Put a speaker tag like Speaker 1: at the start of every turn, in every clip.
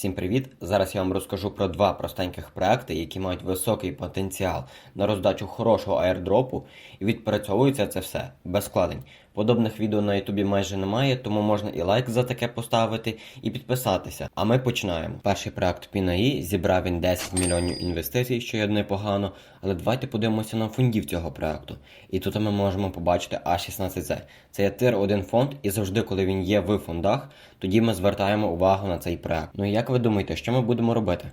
Speaker 1: Всім привіт! Зараз я вам розкажу про два простеньких проекти, які мають високий потенціал на роздачу хорошого аірдропу, і відпрацьовується це все без складень. Подобних відео на Ютубі майже немає, тому можна і лайк за таке поставити, і підписатися. А ми починаємо. Перший проект Пінаї зібрав він 10 мільйонів інвестицій, що є непогано, але давайте подивимося на фондів цього проекту. І тут ми можемо побачити А16Z. Це є тир 1 фонд, і завжди, коли він є в фондах, тоді ми звертаємо увагу на цей проект. Ну і як ви думаєте, що ми будемо робити?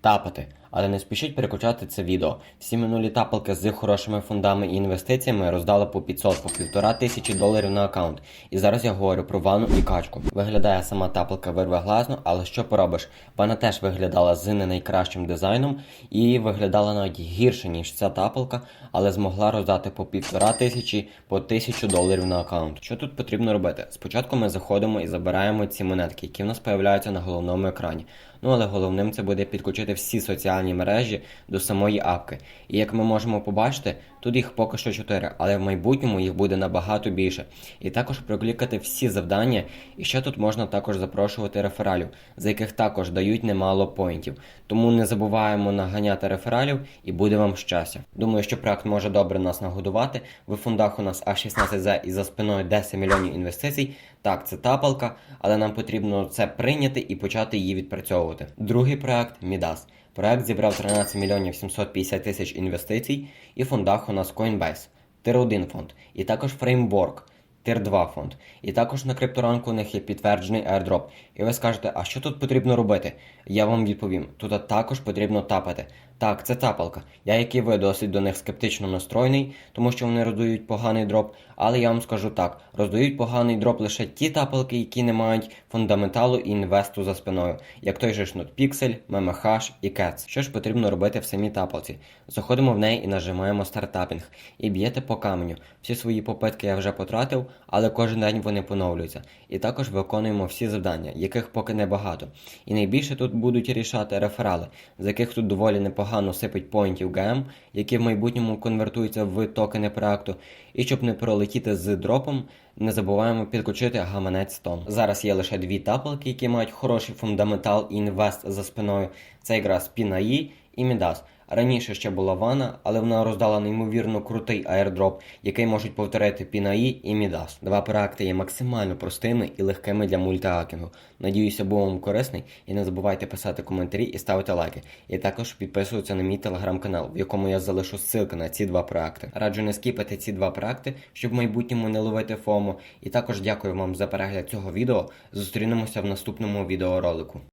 Speaker 1: Тапати. Але не спішіть переключати це відео. Всі минулі тапалки з хорошими фондами і інвестиціями роздали по 500, по півтора тисячі доларів на аккаунт. І зараз я говорю про ванну і качку. Виглядає сама тапалка вирвоглазно, але що поробиш? Вона теж виглядала з не найкращим дизайном і виглядала навіть гірше, ніж ця тапалка, але змогла роздати по півтора тисячі, по тисячу доларів на аккаунт. Що тут потрібно робити? Спочатку ми заходимо і забираємо ці монетки, які в нас появляються на головному екрані. Ну але головним це буде підключити всі соціальні мережі до самої апки. І як ми можемо побачити, тут їх поки що 4, але в майбутньому їх буде набагато більше. І також проклікати всі завдання. І ще тут можна також запрошувати рефералів, за яких також дають немало поінтів. Тому не забуваємо наганяти рефералів і буде вам щастя. Думаю, що проект може добре нас нагодувати. В фондах у нас А16Z і за спиною 10 мільйонів інвестицій. Так, це тапалка, але нам потрібно це прийняти і почати її відпрацьовувати. Другий проект Мідас. Проект зібрав 13 мільйонів 750 тисяч інвестицій, і фондах у нас Coinbase, Тир 1 фонд, і також Framework, Тир 2 фонд. І також на крипторанку у них є підтверджений airdrop. І ви скажете, а що тут потрібно робити? Я вам відповім: тут також потрібно тапати. Так, це тапалка. Я, як і ви, досить до них скептично настроєний, тому що вони роздають поганий дроп. Але я вам скажу так: роздають поганий дроп лише ті тапалки, які не мають фундаменталу і інвесту за спиною, як той же NotPixel, MemeHash і Cats. Що ж потрібно робити в самій тапалці? Заходимо в неї і нажимаємо стартапінг. І б'єте по каменю. Всі свої попитки я вже потратив, але кожен день вони поновлюються. І також виконуємо всі завдання, яких поки небагато. І найбільше тут будуть рішати реферали, з яких тут доволі непогано сипить поінтів ГМ, які в майбутньому конвертуються в токени проекту. І щоб не пролетіти з дропом, не забуваємо підключити гаманець тон. Зараз є лише дві тапалки, які мають хороший фундаментал і інвест за спиною. Це якраз Пінаї і Мідас. Раніше ще була вана, але вона роздала неймовірно крутий аірдроп, який можуть повторити Пінаї і Мідас. Два проекти є максимально простими і легкими для мультиакінгу. Надіюся, був вам корисний і не забувайте писати коментарі і ставити лайки. І також підписуйтесь на мій телеграм-канал, в якому я залишу ссылки на ці два проекти. Раджу не скіпати ці два проекти, щоб в майбутньому не ловити ФОМО. І також дякую вам за перегляд цього відео. Зустрінемося в наступному відеоролику.